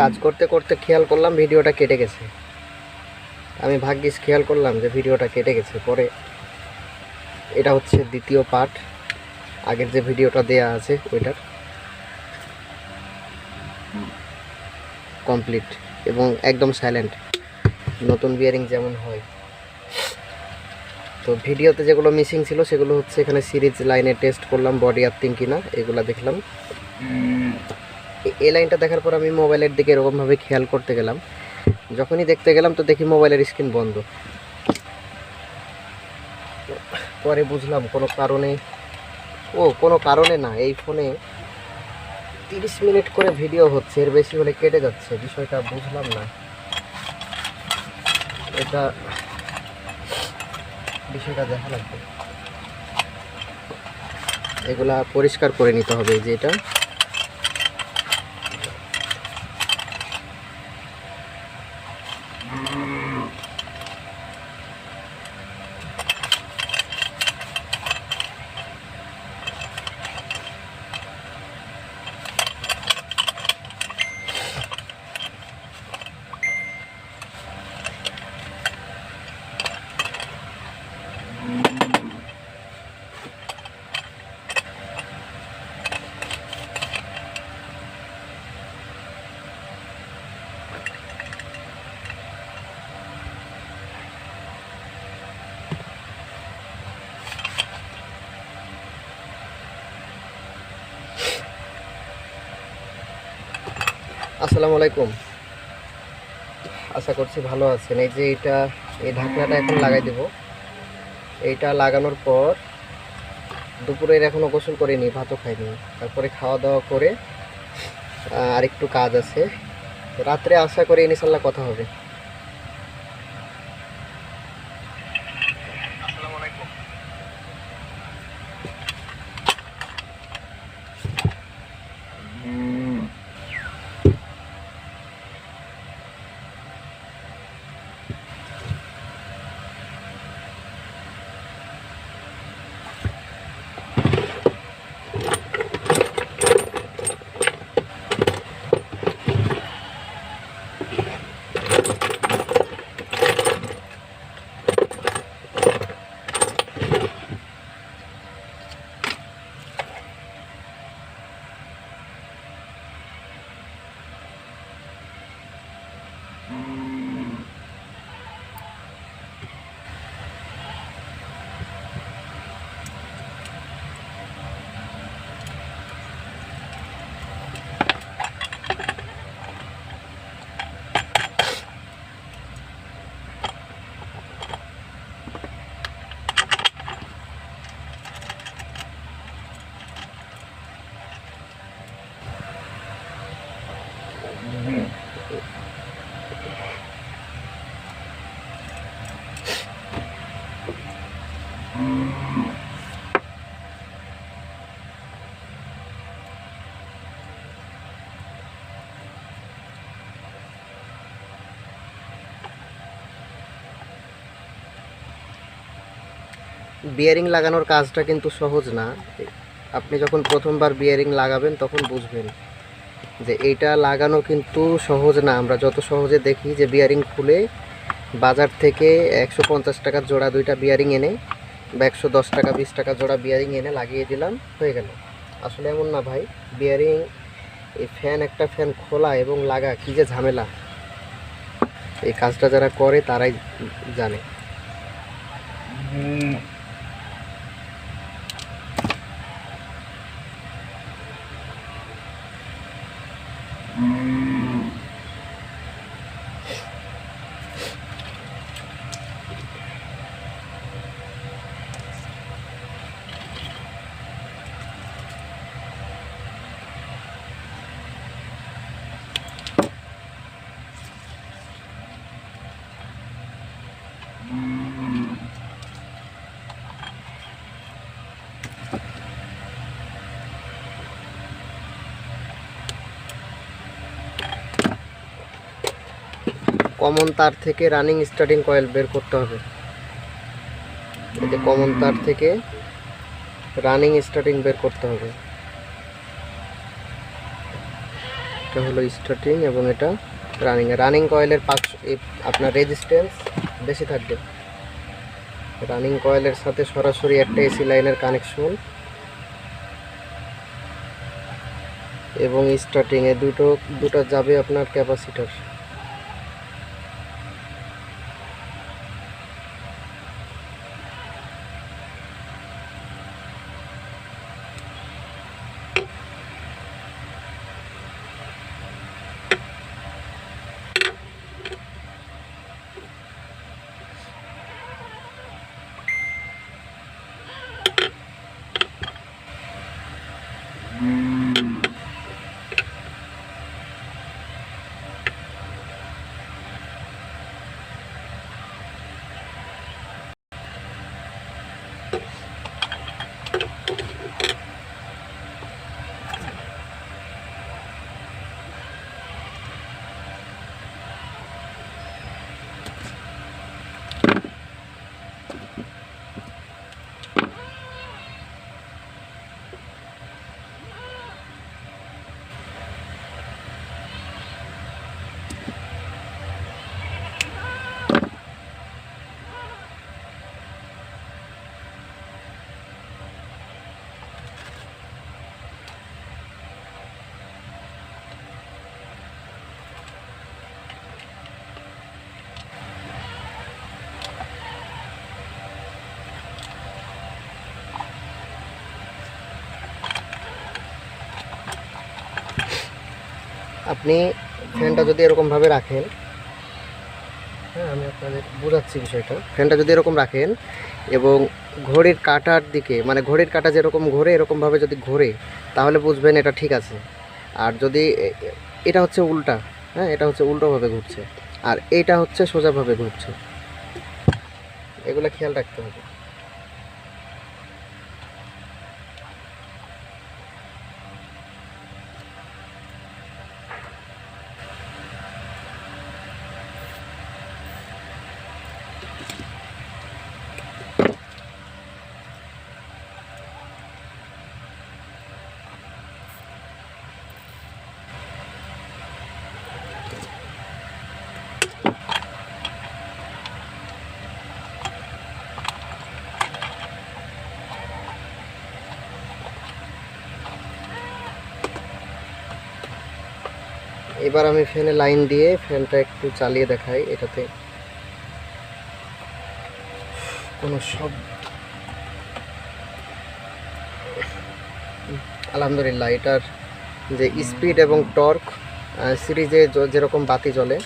কাজ করতে করতে খেয়াল করলাম ভিডিওটা কেটে গেছে। আমি ভাগ্যিস খেয়াল করলাম যে ভিডিওটা কেটে গেছে। পরে এটা হচ্ছে দ্বিতীয় পার্ট। আগের যে ভিডিওটা দেয়া আছে, ওইটার কমপ্লিট এবং একদম সাইলেন্ট নতুন বিয়ারিং যেমন হয়। তো ভিডিওতে যেগুলো মিসিং ছিল, সেগুলো হচ্ছে এখানে সিরিজ লাইনে টেস্ট করলাম বডি আর্থিং কিনা, এগুলো দেখলাম। এই লাইনটা দেখার পর আমি মোবাইলের দিকে এরকমভাবে খেয়াল করতে গেলাম। যখনই দেখতে গেলাম তো দেখি মোবাইলের স্ক্রিন বন্ধ। পরে বুঝলাম কোনো কারণে, ও, কোনো কারণে না, এই ফোনে তিরিশ মিনিট করে ভিডিও হচ্ছে, এর বেশি হলে কেটে যাচ্ছে, বিষয়টা বুঝলাম না। এটা বিষয়টা দেখা লাগবে। এগুলা পরিষ্কার করে নিতে হবে, যে এটা আসসালামু আলাইকুম। আশা করছি ভালো আছেন। এই যে এটা, এই ঢাকনাটা এখন লাগাই দেব। এইটা লাগানোর পর দুপুরের এখনও গোসল করিনি, ভাতও খাইনি। তারপরে খাওয়া দাওয়া করে আর একটু কাজ আছে। রাত্রে আশা করি ইনশাল্লাহ কথা হবে। বিয়ারিং লাগানোর কাজটা কিন্তু সহজ না। আপনি যখন প্রথমবার বিয়ারিং লাগাবেন, তখন বুঝবেন যে এইটা লাগানো কিন্তু সহজ না। আমরা যত সহজে দেখি যে বিয়ারিং খুলে বাজার থেকে একশো পঞ্চাশ টাকার জোড়া দুইটা বিয়ারিং এনে বা একশো দশ টাকা, বিশ টাকা জোড়া বিয়ারিং এনে লাগিয়ে দিলাম, হয়ে গেল। আসলে এমন না ভাই বিয়ারিং এই ফ্যান একটা ফ্যান খোলা এবং লাগা, কী যে ঝামেলা। এই কাজটা যারা করে, তারাই জানে। কমন তার থেকে রানিং স্টার্টিং কয়েল বের করতে হবে। কমন তার থেকে রানিং স্টার্টিং বের করতে হবে। এটা হলো স্টার্টিং এবং এটা রানিং রানিং কয়েলের পাঁচ আপনার রেজিস্ট্যান্স বেশি থাকবে। রানিং কয়েলের সাথে সরাসরি একটা এসি লাইনের কানেকশন এবং স্টার্টিংয়ে দুটো দুটো যাবে আপনার ক্যাপাসিটার Mm-hmm. আপনি ফ্যানটা যদি এরকমভাবে রাখেন হ্যাঁ আমি আপনাদের বোঝাচ্ছি বিষয়টা। ফ্যানটা যদি এরকম রাখেন এবং ঘড়ির কাটার দিকে মানে ঘড়ির কাটা যেরকম ঘোরে, এরকমভাবে যদি ঘোরে, তাহলে বুঝবেন এটা ঠিক আছে। আর যদি এটা হচ্ছে উল্টা হ্যাঁ এটা হচ্ছে উল্টোভাবে ঘুরছে। আর এইটা হচ্ছে সোজাভাবে ঘুরছে। এগুলো খেয়াল রাখতে হবে। এবার আমি ফ্যানে লাইন দিয়ে ফ্যানটা একটু চালিয়ে দেখাই এটাতে। কোনো সব আলহামদুলিল্লাহ, এটার যে স্পিড এবং টর্ক সিরিজে যেরকম বাতি জ্বলে,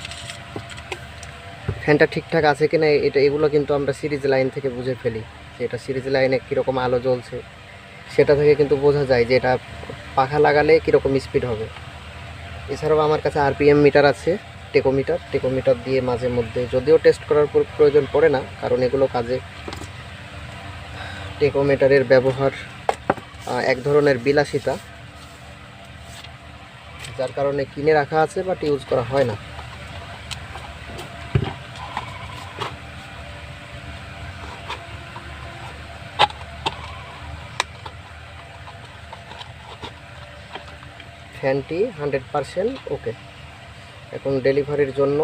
ফ্যানটা ঠিকঠাক আছে কিনা, এটা এগুলো কিন্তু আমরা সিরিজ লাইন থেকে বুঝে ফেলি যে এটা সিরিজ লাইনে কীরকম আলো জ্বলছে। সেটা থেকে কিন্তু বোঝা যায় যে এটা পাখা লাগালে কীরকম স্পিড হবে। এছাড়াও আমার কাছে আরপিএম মিটার আছে, টেকোমিটার। টেকোমিটার দিয়ে মাঝে মধ্যে যদিও টেস্ট করার পর প্রয়োজন পড়ে না, কারণ এগুলো কাজে টেকোমিটারের ব্যবহার এক ধরনের বিলাসিতা, যার কারণে কিনে রাখা আছে বাট ইউজ করা হয় না। ফ্যানটি হান্ড্রেড পারসেন্ট ওকে। এখন ডেলিভারির জন্য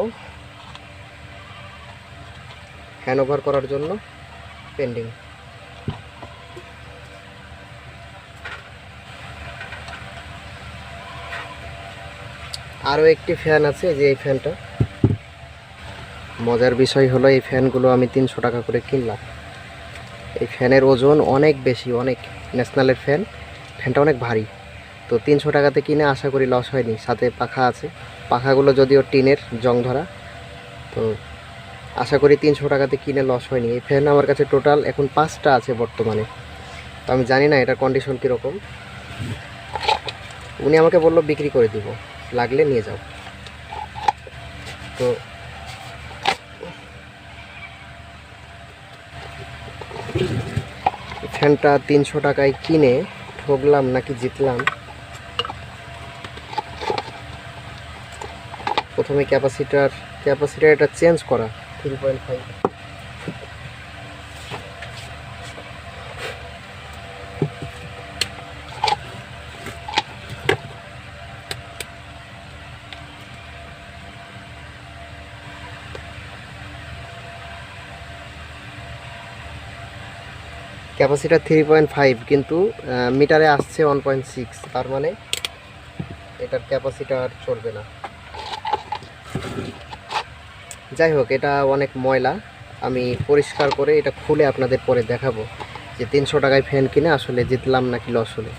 হ্যান্ড ওভার করার জন্য পেন্ডিং। আরও একটি ফ্যান আছে যে এই ফ্যানটা। মজার বিষয় হলো, এই ফ্যানগুলো আমি তিনশো টাকা করে কিনলাম। এই ফ্যানের ওজন অনেক বেশি, অনেক ন্যাশনালের ফ্যান। ফ্যানটা অনেক ভারী। তো তিনশো টাকাতে কিনে আশা করি লস হয়নি। সাথে পাখা আছে। পাখাগুলো যদিও টিনের জং ধরা, তো আশা করি তিনশো টাকাতে কিনে লস হয়নি। এই ফ্যান আমার কাছে টোটাল এখন পাঁচটা আছে বর্তমানে। তো আমি জানি না এটার কন্ডিশন কীরকম। উনি আমাকে বলল, বিক্রি করে দিব। লাগলে নিয়ে যাও। তো ফ্যানটা তিনশো টাকায় কিনে ঠকলাম নাকি জিতলাম প্রথমে ক্যাপাসিটার ক্যাপাসিটার এটা চেঞ্জ করা। Three point five capacitor three point five কিন্তু মিটারে আসছে ওয়ান পয়েন্ট সিক্স তার মানে এটার ক্যাপাসিটার চলবে না। যাই হোক, এটা অনেক ময়লা। আমি পরিষ্কার করে এটা খুলে আপনাদের পরে দেখাবো যে তিনশো টাকায় ফ্যান কিনে আসলে জিতলাম নাকি লস হলো।